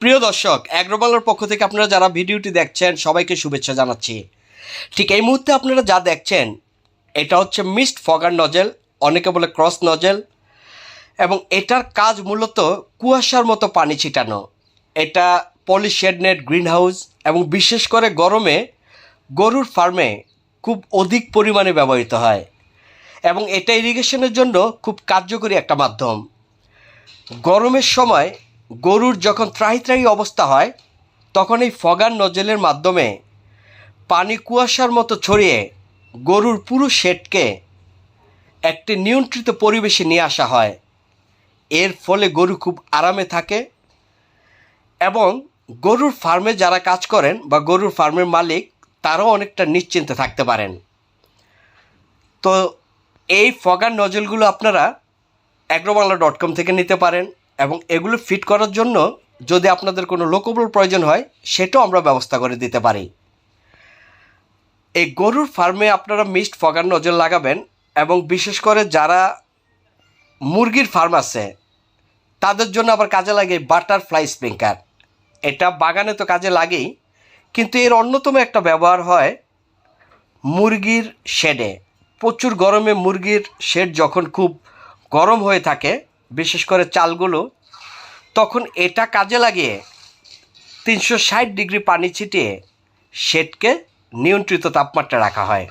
প্রিয় দর্শক, অ্যাগ্রোবালার পক্ষ থেকে আপনারা যারা ভিডিওটি দেখছেন, সবাইকে শুভেচ্ছা জানাচ্ছি। ঠিক এই মুহূর্তে আপনারা যা দেখছেন, এটা হচ্ছে মিস্ট ফগার নজেল, অনেকে বলে ক্রস নজেল, এবং এটার কাজ মূলত কুয়াশার মতো পানি ছিটানো। এটা পলিশেড নেট গ্রিন হাউস এবং বিশেষ করে গরমে গরুর ফার্মে খুব অধিক পরিমাণে ব্যবহৃত হয়, এবং এটা ইরিগেশনের জন্য খুব কার্যকরী একটা মাধ্যম। গরমের সময় গরুর যখন ত্রাহি ত্রাহি অবস্থা হয়, তখন এই ফগার নজেলের মাধ্যমে পানি কুয়াশার মতো ছড়িয়ে গরুর পুরো শেডকে একটি নিয়ন্ত্রিত পরিবেশে নিয়ে আসা হয়। এর ফলে গরু খুব আরামে থাকে এবং গরুর ফার্মে যারা কাজ করেন বা গরুর ফার্মের মালিক, তারাও অনেকটা নিশ্চিন্তে থাকতে পারেন। তো এই ফগার নজলগুলো আপনারা অ্যাগ্রোবাংলা ডট কম থেকে নিতে পারেন। এবং এগুলো ফিট করার জন্য যদি আপনাদের কোনো লোকবল প্রয়োজন হয়, সেটাও আমরা ব্যবস্থা করে দিতে পারি। এই গরুর ফার্মে আপনারা মিস্ট ফগার নজর লাগাবেন এবং বিশেষ করে যারা মুরগির ফার্ম আছে, তাদের জন্য আবার কাজে লাগে বাটারফ্লাই স্প্রিঙ্কার এটা বাগানে তো কাজে লাগেই, কিন্তু এর অন্যতম একটা ব্যবহার হয় মুরগির শেডে প্রচুর গরমে মুরগির শেড যখন খুব গরম হয়ে থাকে, বিশেষ করে চালগুলো তখন এটা কাজে লাগিয়ে তিনশো ষাট ডিগ্রি পানি ছিটিয়ে শেডকে নিয়ন্ত্রিত তাপমাত্রা রাখা হয়।